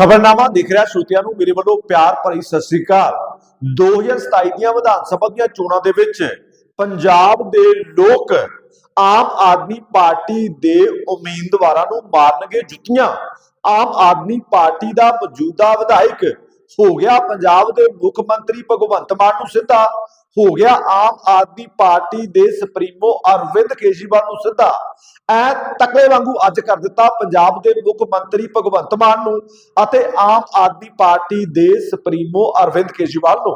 ਖਬਰਨਾਮਾ ਦੇਖ ਰਿਹਾ ਸ਼ਰੋਤਿਆਂ ਨੂੰ। ਮੇਰੇ ਵੱਲੋਂ ਪਿਆਰ ਭਰੀ ਸਤਿ ਸ੍ਰੀ ਅਕਾਲ। 2027 ਦੀਆਂ ਵਿਧਾਨ ਸਭਾ ਦੀਆਂ ਚੋਣਾਂ ਦੇ ਵਿੱਚ ਪੰਜਾਬ ਦੇ ਲੋਕ ਆਮ ਆਦਮੀ ਪਾਰਟੀ ਦੇ ਉਮੀਦਵਾਰਾਂ ਨੂੰ ਮਾਰਨਗੇ ਜੁੱਤੀਆਂ। ਆਮ ਆਦਮੀ ਪਾਰਟੀ ਦਾ ਮੌਜੂਦਾ ਵਿਧਾਇਕ ਹੋ ਗਿਆ ਪੰਜਾਬ ਦੇ ਮੁੱਖ ਮੰਤਰੀ ਭਗਵੰਤ ਮਾਨ ਨੂੰ ਸਿੱਧਾ। ਹੋ ਗਿਆ ਆਮ ਆਦਮੀ ਪਾਰਟੀ ਦੇ ਸੁਪਰੀਮੋ ਅਰਵਿੰਦ ਕੇਜਰੀਵਾਲ ਨੂੰ ਸਿੱਧਾ। ਐ ਤਕੜੇ ਵਾਂਗੂ ਅੱਜ ਕਰ ਦਿੱਤਾ ਪੰਜਾਬ ਦੇ ਮੁੱਖ ਮੰਤਰੀ ਭਗਵੰਤ ਮਾਨ ਨੂੰ ਅਤੇ ਆਮ ਆਦਮੀ ਪਾਰਟੀ ਦੇ ਸੁਪਰੀਮੋ ਅਰਵਿੰਦ ਕੇਜਰੀਵਾਲ ਨੂੰ।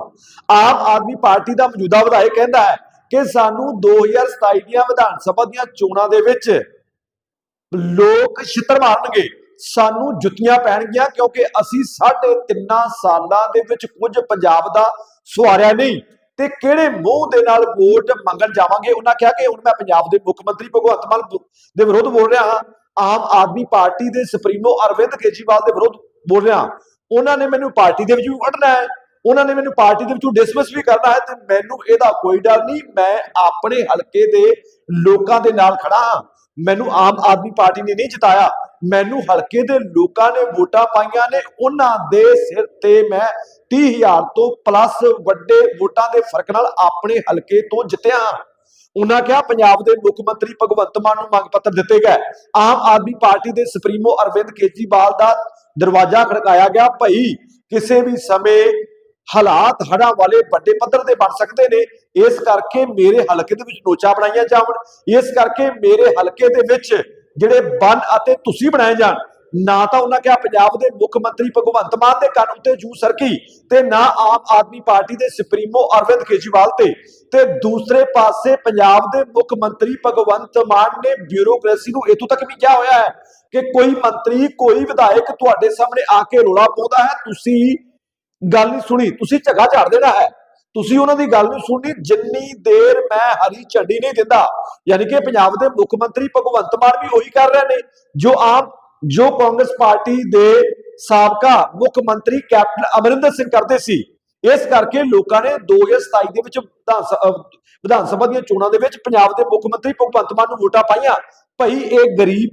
ਆਮ ਆਦਮੀ ਪਾਰਟੀ ਦਾ ਮੌਜੂਦਾ ਵਿਧਾਇਕ ਕਹਿੰਦਾ ਹੈ ਕਿ ਸਾਨੂੰ 2027 ਦੀਆਂ ਵਿਧਾਨ ਸਭਾ ਦੀਆਂ ਚੋਣਾਂ ਦੇ ਵਿੱਚ ਲੋਕ ਛਿੱਤਰ ਮਾਰਨਗੇ। ਸਾਨੂੰ ਜੁੱਤੀਆਂ ਪੈਣਗੀਆਂ ਕਿਉਂਕਿ ਅਸੀਂ ਸਾਢੇ ਤਿੰਨਾਂ ਸਾਲਾਂ ਦੇ ਵਿੱਚ ਕੁਝ ਪੰਜਾਬ ਦਾ ਸਵਾਰਿਆ ਨਹੀਂ। ਤੇ ਕਿਹੜੇ ਮੂੰਹ ਦੇ ਨਾਲ ਵੋਟ ਮੰਗਣ ਜਾਵਾਂਗੇ? ਉਹਨਾਂ ਕਿਹਾ ਕਿ ਹੁਣ ਮੈਂ ਪੰਜਾਬ ਦੇ ਮੁੱਖ ਮੰਤਰੀ ਭਗਵੰਤ ਮਾਨ ਦੇ ਵਿਰੁੱਧ ਬੋਲ ਰਿਹਾ ਹਾਂ। ਆਮ ਆਦਮੀ ਪਾਰਟੀ ਦੇ ਸੁਪਰੀਮੋ ਅਰਵਿੰਦ ਕੇਜਰੀਵਾਲ ਦੇ ਵਿਰੁੱਧ ਬੋਲ ਰਿਹਾ ਉਹਨਾਂ ਨੇ ਮੈਨੂੰ ਪਾਰਟੀ ਦੇ ਵਿੱਚ ਵੀ ਕੱਢਣਾ ਹੈ। ਉਹਨਾਂ ਨੇ ਮੈਨੂੰ ਪਾਰਟੀ ਦੇ ਵਿੱਚੋਂ ਡਿਸਮਿਸ ਵੀ ਕਰਨਾ ਹੈ ਤੇ ਮੈਨੂੰ ਇਹਦਾ ਕੋਈ ਡਰ ਨਹੀਂ। ਮੈਂ ਆਪਣੇ ਹਲਕੇ ਦੇ ਲੋਕਾਂ ਦੇ ਨਾਲ ਖੜਾ ਹਾਂ। ਮੈਨੂੰ ਆਮ ਆਦਮੀ ਪਾਰਟੀ ਨੇ ਨਹੀਂ ਜਿਤਾਇਆ। ਮੈਨੂੰ ਹਲਕੇ ਦੇ ਲੋਕਾਂ ਨੇ ਵੋਟਾਂ ਪਾਈਆਂ ਨੇ, ਉਹਨਾਂ ਦੇ ਸਿਰ ਤੇ ਮੈਂ 30000 ਤੋਂ ਪਲੱਸ ਵੱਡੇ ਵੋਟਾਂ ਦੇ ਫ਼ਰਕ ਨਾਲ ਆਪਣੇ ਹਲਕੇ ਤੋਂ ਜਿੱਤਿਆ ਉਹਨਾਂ ਕਿਹਾ, ਪੰਜਾਬ ਦੇ ਮੁੱਖ ਮੰਤਰੀ ਭਗਵੰਤ ਮਾਨ ਨੂੰ ਮੰਗ ਪੱਤਰ ਦਿੱਤੇ ਗਏ। ਆਮ ਆਦਮੀ ਪਾਰਟੀ ਦੇ ਸੁਪਰੀਮੋ ਅਰਵਿੰਦ ਕੇਜਰੀਵਾਲ ਦਾ ਦਰਵਾਜ਼ਾ ਖੜਕਾਇਆ ਗਿਆ, ਭਈ ਕਿਸੇ ਵੀ ਸਮੇਂ ਹਾਲਾਤ ਹੜ੍ਹਾਂ ਵਾਲੇ ਵੱਡੇ ਪੱਧਰ ਤੇ ਬਣ ਸਕਦੇ ਨੇ। ਇਸ ਕਰਕੇ ਮੇਰੇ ਹਲਕੇ ਦੇ ਵਿੱਚ ਨੋਚਾ ਬਣਾਈਆਂ ਜਾਵਣ। ਇਸ ਕਰਕੇ ਮੇਰੇ ਹਲਕੇ ਦੇ ਵਿੱਚ ਜਿਹੜੇ ਬਣ ਅਤੇ ਤੁਸੀਂ ਬਣਾਏ ਜਾਣ, ਨਾ ਤਾਂ ਉਹਨਾਂ ਕਿਹਾ ਪੰਜਾਬ ਦੇ ਮੁੱਖ ਮੰਤਰੀ ਭਗਵੰਤ ਮਾਨ ਦੇ ਕੰਨ ਉੱਤੇ ਜੂ ਸਰਕੀ ਤੇ ਨਾ ਆਮ ਆਦਮੀ ਪਾਰਟੀ ਦੇ ਸੁਪਰੀਮੋ ਅਰਵਿੰਦ ਕੇਜਰੀਵਾਲ ਤੇ। ਤੇ ਦੂਸਰੇ ਪਾਸੇ ਪੰਜਾਬ ਦੇ ਮੁੱਖ ਮੰਤਰੀ ਭਗਵੰਤ ਮਾਨ ਨੇ ਬਿਊਰੋਕ੍ਰੇਸੀ ਨੂੰ ਇਥੋਂ ਤੱਕ ਵੀ ਕਿਹਾ ਹੋਇਆ ਹੈ ਕਿ ਕੋਈ ਮੰਤਰੀ, ਕੋਈ ਵਿਧਾਇਕ ਤੁਹਾਡੇ ਸਾਹਮਣੇ ਆ ਕੇ ਰੋਲਾ ਪਾਉਂਦਾ ਹੈ। ਤੁਸੀਂ ਗੱਲ ਨਹੀਂ ਸੁਣੀ, ਤੁਸੀਂ ਝੱਗਾ ਝਾੜ ਦੇਣਾ ਹੈ। ਤੁਸੀਂ ਉਹਨਾਂ ਦੀ ਗੱਲ ਨਹੀਂ ਸੁਣਨੀ, ਜਿੰਨੀ ਦੇਰ ਮੈਂ ਹਰੀ ਝੰਡੀ ਨਹੀਂ ਦਿੰਦਾ, ਯਾਨੀ ਕਿ ਪੰਜਾਬ ਦੇ ਮੁੱਖ ਮੰਤਰੀ ਭਗਵੰਤ ਮਾਨ ਵੀ ਉਹੀ ਕਰ ਰਹੇ ਨੇ, ਜੋ ਆਮ, ਜੋ ਕਾਂਗਰਸ ਪਾਰਟੀ ਦੇ ਸਾਬਕਾ ਮੁੱਖ ਮੰਤਰੀ ਕੈਪਟਨ ਅਮਰਿੰਦਰ ਸਿੰਘ ਕਰਦੇ ਸੀ, ਇਸ ਕਰਕੇ ਲੋਕਾਂ ਨੇ 2027 ਦੇ ਵਿੱਚ ਵਿਧਾਨ ਸਭਾ ਦੀਆਂ ਚੋਣਾਂ ਦੇ ਵਿੱਚ ਪੰਜਾਬ ਦੇ ਮੁੱਖ ਮੰਤਰੀ ਭਗਵੰਤ ਮਾਨ ਨੂੰ ਵੋਟਾਂ ਪਾਈਆਂ। ਭਈ ਇਹ ਗਰੀਬ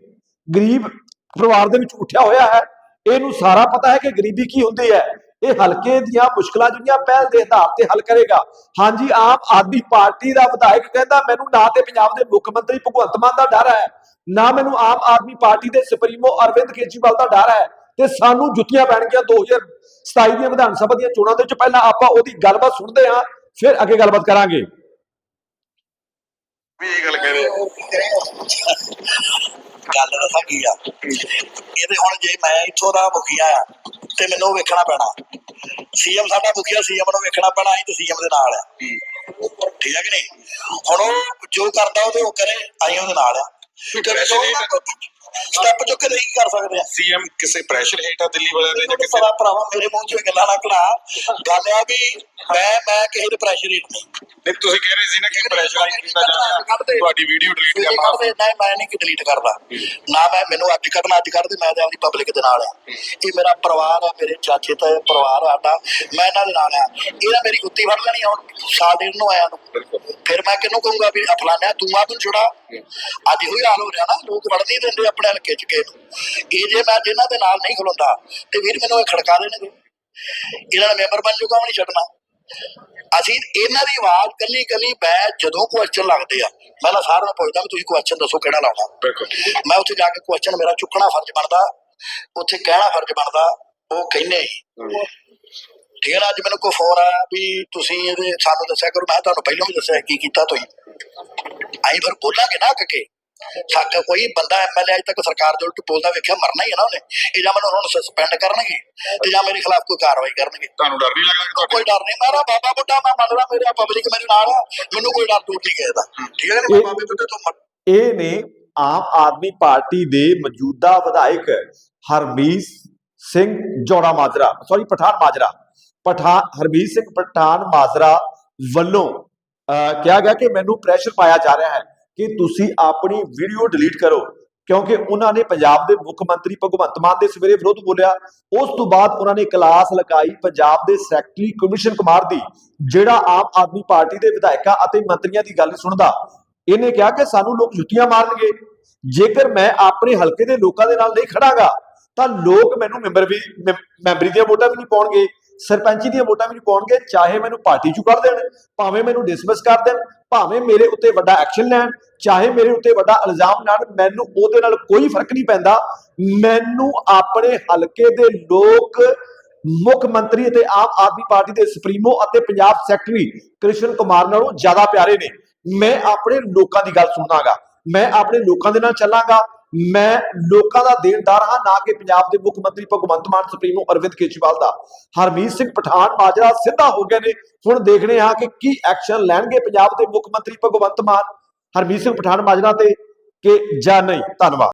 ਗਰੀਬ ਪਰਿਵਾਰ ਦੇ ਵਿੱਚ ਉੱਠਿਆ ਹੋਇਆ ਹੈ। ਇਹਨੂੰ ਸਾਰਾ ਪਤਾ ਹੈ ਕਿ ਗਰੀਬੀ ਕੀ ਹੁੰਦੀ ਹੈ। ਇਹ ਹਲਕੇ ਦੀਆਂ ਮੁਸ਼ਕਲਾਂ ਜਿਹੜੀਆਂ ਪਹਿਲ ਦੇ ਆਧਾਰ ਤੇ ਹੱਲ ਕਰੇਗਾ। ਹਾਂਜੀ, ਆਮ ਆਦਮੀ ਪਾਰਟੀ ਦਾ ਵਿਧਾਇਕ ਕਹਿੰਦਾ, ਮੈਨੂੰ ਨਾ ਤੇ ਪੰਜਾਬ ਦੇ ਮੁੱਖ ਮੰਤਰੀ ਭਗਵੰਤ ਮਾਨ ਦਾ ਡਰ ਹੈ, ਨਾ ਮੈਨੂੰ ਆਮ ਆਦਮੀ ਪਾਰਟੀ ਦੇ ਸੁਪਰੀਮੋ ਅਰਵਿੰਦ ਕੇਜਰੀਵਾਲ ਦਾ ਡਰ ਹੈ ਤੇ ਸਾਨੂੰ ਜੁੱਤੀਆਂ ਪੈਣਗੀਆਂ 2027 ਦੀਆਂ ਵਿਧਾਨ ਸਭਾ ਦੀਆਂ ਚੋਣਾਂ ਦੇ ਵਿੱਚ। ਪਹਿਲਾਂ ਆਪਾਂ ਉਹਦੀ ਗੱਲਬਾਤ ਸੁਣਦੇ ਹਾਂ, ਫਿਰ ਅੱਗੇ ਗੱਲਬਾਤ ਕਰਾਂਗੇ। ਵੀ ਗੱਲ ਦੱਸਾਂ ਕੀ ਆ। ਇਹਦੇ ਹੁਣ ਜੇ ਮੈਂ ਇੱਥੋਂ ਦਾ ਮੁਖੀਆ ਆ ਤੇ ਮੈਨੂੰ ਵੇਖਣਾ ਪੈਣਾ। ਸੀਐਮ ਸਾਡਾ ਮੁਖੀਆ ਸੀਐਮ ਨੂੰ ਵੇਖਣਾ ਪੈਣਾ ਅਸੀਂ ਤੇ ਸੀਐਮ ਦੇ ਨਾਲ ਆ। ਠੀਕ ਹੈ ਕਿ ਨਹੀਂ? ਹੁਣ ਉਹ ਜੋ ਕਰਦਾ ਉਹ ਕਰੇ ਅਸੀਂ ਉਹਦੇ ਨਾਲ ਆ। ਸਟੈਪ ਚੁੱਕ ਕੇ ਨਹੀਂ ਕਰ ਸਕਦੇ ਆ। ਸੀਐਮ ਕਿਸੇ ਪ੍ਰੈਸ਼ਰ ਹੇਠ ਆ ਦਿੱਲੀ ਵਾਲਿਆਂ ਦੇ ਜਾਂ ਕਿਸੇ ਭਰਾ ਭਰਾਵਾ ਮੇਰੇ ਮੂੰਹ ਚੋਂ ਗੱਲਾਂ ਨਾ ਕਢਾ। ਗੱਲ ਆ ਵੀ ਮੈਂ ਮੈਂ ਕਿਸੇ ਦੇ ਪ੍ਰੈਸ਼ਰ ਹੀਟ ਨਹੀਂ। ਨਹੀਂ ਤੁਸੀਂ ਕਹਿ ਰਹੇ ਸੀ ਨਾ ਕਿ ਪ੍ਰੈਸ਼ਰ ਕੀਤਾ ਜਾ ਰਿਹਾ ਤੁਹਾਡੀ ਵੀਡੀਓ ਡਿਲੀਟ ਕਰਨਾ ਕਰਦੇ ਨਹੀਂ ਮੈਂ ਨਹੀਂ ਕਿ ਡਿਲੀਟ ਕਰਦਾ। ਨਾ ਮੈਂ ਮੈਨੂੰ ਅੱਜ ਕੱਢਣਾ ਅੱਜ ਕੱਢ ਦੇ ਮੈਂ ਤੇ ਆਪਣੀ ਪਬਲਿਕ ਦੇ ਨਾਲ ਆ। ਇਹ ਮੇਰਾ ਪਰਿਵਾਰ ਆ ਮੇਰੇ ਚਾਚੇ ਤਾਂ ਪਰਿਵਾਰ ਆ ਸਾਡਾ। ਮੈਂ ਇਹਨਾਂ ਦੇ ਨਾਲ ਆ। ਇਹਨਾਂ ਮੇਰੀ ਕੁੱਤੀ ਫੜ ਲੈਣੀ ਆ ਹੁਣ ਸਾਲ ਡੇਢ ਨੂੰ ਆਇਆ ਨੂੰ। ਫਿਰ ਮੈਂ ਕਿਹਨੂੰ ਕਹੂੰਗਾ ਵੀ ਆ ਫਲਾਨਿਆ ਤੂੰ ਆ ਤੂੰ ਛੁੜਾ ਅੱਜ ਇਹੋ ਹੀ ਹਾਲ ਹੋ ਰਿਹਾ ਨਾ ਲੋਕ ਵੜ ਨਹੀਂ ਦਿੰਦੇ ਆਪਣੇ ਹਲਕੇ ਚ ਕਿਸੇ ਨੂੰ। ਇਹ ਜੇ ਮੈਂ ਜਿਨ੍ਹਾਂ ਦੇ ਨਾਲ ਨਹੀਂ ਖਲੋਂਦਾ ਤੇ ਵੀਰ ਮੈਨੂੰ ਇਹ ਖੜਕਾ ਦੇਣਗੇ। ਇਹਨਾਂ ਦਾ ਮੈਂਬਰ ਬਣ ਜੂਗਾ ਨਹੀਂ ਛੱਡਣਾ। ਅਸੀਂ ਇਹਨਾਂ ਦੀ ਆਵਾਜ਼ ਕੱਲੀ ਕੱਲੀ ਮੈਂ ਜਦੋਂ ਕੁਐਸਚਨ ਲੱਗਦੇ ਆ। ਮੈਂ ਨਾ ਸਾਰਿਆਂ ਨੂੰ ਪੁੱਛਦਾ ਵੀ ਤੁਸੀਂ ਕੁਐਸਚਨ ਦੱਸੋ ਕਿਹੜਾ ਲਾਉਣਾ। ਬਿਲਕੁਲ। ਮੈਂ ਉੱਥੇ ਜਾ ਕੇ ਕੁਐਸਚਨ ਮੇਰਾ ਚੁੱਕਣਾ ਫਰਜ਼ ਬਣਦਾ। ਉੱਥੇ ਕਹਿਣਾ ਫਰਜ਼ ਬਣਦਾ। ਉਹ ਕਹਿੰਦੇ ਠੀਕ ਹੈ ਅੱਜ ਮੈਨੂੰ ਕੋਈ ਫੋਨ ਆਇਆ ਵੀ ਤੁਸੀਂ ਇਹਦੇ ਸਾਨੂੰ ਦੱਸਿਆ ਕਰੋ। ਮੈਂ ਤੁਹਾਨੂੰ ਪਹਿਲਾਂ ਵੀ ਦੱਸਿਆ ਕੀ ਕੀਤਾ ਤੁਸੀਂ? ਅਸੀਂ ਫਿਰ ਬੋਲਾਂਗੇ ਨਾ ਕਿ। ਸਾਡਾ ਕੋਈ ਬੰਦਾ ਐਮਐਲਏ ਅਜੇ ਤੱਕ ਸਰਕਾਰ ਦੇ ਉਲਟ ਬੋਲਦਾ ਵੇਖਿਆ ਮਰਨਾ ਹੀ ਹੈ ਨਾ ਉਹਨੇ। ਇਹ ਜਾਂ ਮੈਨੂੰ ਹੁਣ ਸਸਪੈਂਡ ਕਰਨਗੇ ਤੇ ਜਾਂ ਮੇਰੇ ਖਿਲਾਫ ਕੋਈ ਕਾਰਵਾਈ ਕਰਨਗੇ। ਤੁਹਾਨੂੰ ਡਰ ਨਹੀਂ ਲੱਗਦਾ ਕੋਈ ਡਰ ਨਹੀਂ। ਮੇਰਾ ਬਾਬਾ ਬੁੱਢਾ ਮੈਂ ਮੰਨਦਾ ਮੇਰਾ ਪਬਲਿਕ ਮੇਰੇ ਨਾਲ ਆ ਮੈਨੂੰ ਕੋਈ ਡਰ ਦੂਰ ਨਹੀਂ ਕਿਸੇ ਦਾ। ਠੀਕ ਹੈ ਨਾ ਬਾਬੇ ਬੁੱਢੇ ਤੋਂ ਇਹ ਨੇ ਆਮ ਆਦਮੀ ਪਾਰਟੀ ਦੇ ਮੌਜੂਦਾ ਵਿਧਾਇਕ ਹਰਮੀਤ ਸਿੰਘ ਜੋੜਾ ਮਾਜਰਾ ਸੌਰੀ ਪਠਾਨ ਮਾਜਰਾ ਪਠਾਨ ਹਰਮੀਤ ਸਿੰਘ ਪਠਾਨ ਮਾਜਰਾ ਵੱਲੋਂ ਅਹ, ਕਿਹਾ ਗਿਆ ਕਿ ਮੈਨੂੰ ਪ੍ਰੈਸ਼ਰ ਪਾਇਆ ਜਾ ਰਿਹਾ ਹੈ। ਕਿ ਤੁਸੀਂ ਆਪਣੀ ਵੀਡੀਓ ਡਿਲੀਟ ਕਰੋ। ਕਿਉਂਕਿ ਉਹਨਾਂ ਨੇ ਪੰਜਾਬ ਦੇ ਮੁੱਖ ਮੰਤਰੀ ਭਗਵੰਤ ਮਾਨ ਦੇ ਸਵੇਰੇ ਵਿਰੋਧ ਬੋਲਿਆ। ਉਸ ਤੋਂ ਬਾਅਦ ਉਹਨਾਂ ਨੇ ਕਲਾਸ ਲਗਾਈ ਪੰਜਾਬ ਦੇ ਸੈਕਟਰੀ ਕਮਿਸ਼ਨ ਕੁਮਾਰ ਦੀ, ਜਿਹੜਾ ਆਮ ਆਦਮੀ ਪਾਰਟੀ ਦੇ ਵਿਧਾਇਕਾਂ ਅਤੇ ਮੰਤਰੀਆਂ ਦੀ ਗੱਲ ਨਹੀਂ ਸੁਣਦਾ। ਇਹਨੇ ਕਿਹਾ ਕਿ ਸਾਨੂੰ ਲੋਕ ਜੁੱਤੀਆਂ ਮਾਰਨਗੇ। ਜੇਕਰ ਮੈਂ ਆਪਣੇ ਹਲਕੇ ਦੇ ਲੋਕਾਂ ਦੇ ਨਾਲ ਨਹੀਂ ਖੜਾਂਗਾ, ਤਾਂ ਲੋਕ ਮੈਨੂੰ ਮੈਂਬਰ ਵੀ ਮੈਂ- ਮੈਂਬਰੀ ਦੀਆਂ ਵੋਟਾਂ ਵੀ ਨਹੀਂ ਪਾਉਣਗੇ। ਸਰਪੰਚੀ ਦੀਆਂ ਵੋਟਾਂ ਮੈਨੂੰ ਪਾਉਣਗੇ, ਚਾਹੇ ਮੈਨੂੰ ਪਾਰਟੀ ਚੋਂ ਕੱਢ ਦੇਣ, ਭਾਵੇਂ ਮੈਨੂੰ ਡਿਸਮਿਸ ਕਰ ਦੇਣ, ਭਾਵੇਂ ਮੇਰੇ ਉੱਤੇ ਵੱਡਾ ਐਕਸ਼ਨ ਲੈਣ, ਚਾਹੇ ਮੇਰੇ ਉੱਤੇ ਵੱਡਾ ਇਲਜ਼ਾਮ ਲਾਣ, ਮੈਨੂੰ ਉਹਦੇ ਨਾਲ ਕੋਈ ਫ਼ਰਕ ਨਹੀਂ ਪੈਂਦਾ। ਮੈਨੂੰ ਆਪਣੇ ਹਲਕੇ ਦੇ ਲੋਕ, ਮੁੱਖ ਮੰਤਰੀ ਅਤੇ ਆਮ ਆਦਮੀ ਪਾਰਟੀ ਦੇ ਸੁਪਰੀਮੋ ਅਤੇ ਪੰਜਾਬ ਸੈਕਟਰੀ ਕ੍ਰਿਸ਼ਨ ਕੁਮਾਰ ਨਾਲੋਂ ਜ਼ਿਆਦਾ ਪਿਆਰੇ ਨੇ। ਮੈਂ ਆਪਣੇ ਲੋਕਾਂ ਦੀ ਗੱਲ ਸੁਣਾਂਗਾ ਮੈਂ ਆਪਣੇ ਲੋਕਾਂ ਦੇ ਨਾਲ ਚੱਲਾਂਗਾ। ਮੈਂ ਲੋਕਾਂ ਦਾ ਦੇਣਦਾਰ ਹਾਂ, ਨਾ ਕਿ ਪੰਜਾਬ ਦੇ ਮੁੱਖ ਮੰਤਰੀ ਭਗਵੰਤ ਮਾਨ, ਸੁਪਰੀਮੋ ਅਰਵਿੰਦ ਕੇਜਰੀਵਾਲ ਦਾ। ਹਰਮੀਤ ਸਿੰਘ ਪਠਾਨ, ਮਾਜਰਾ ਸਿੱਧਾ ਹੋ ਗਏ ਨੇ। ਹੁਣ ਦੇਖਦੇ ਹਾਂ ਕਿ ਕੀ ਐਕਸ਼ਨ ਲੈਣਗੇ ਪੰਜਾਬ ਦੇ ਮੁੱਖ ਮੰਤਰੀ ਭਗਵੰਤ ਮਾਨ, ਹਰਮੀਤ ਸਿੰਘ ਪਠਾਨ, ਮਾਜਰਾ ਤੇ, ਕਿ ਜਾਂ ਨਹੀਂ। ਧੰਨਵਾਦ।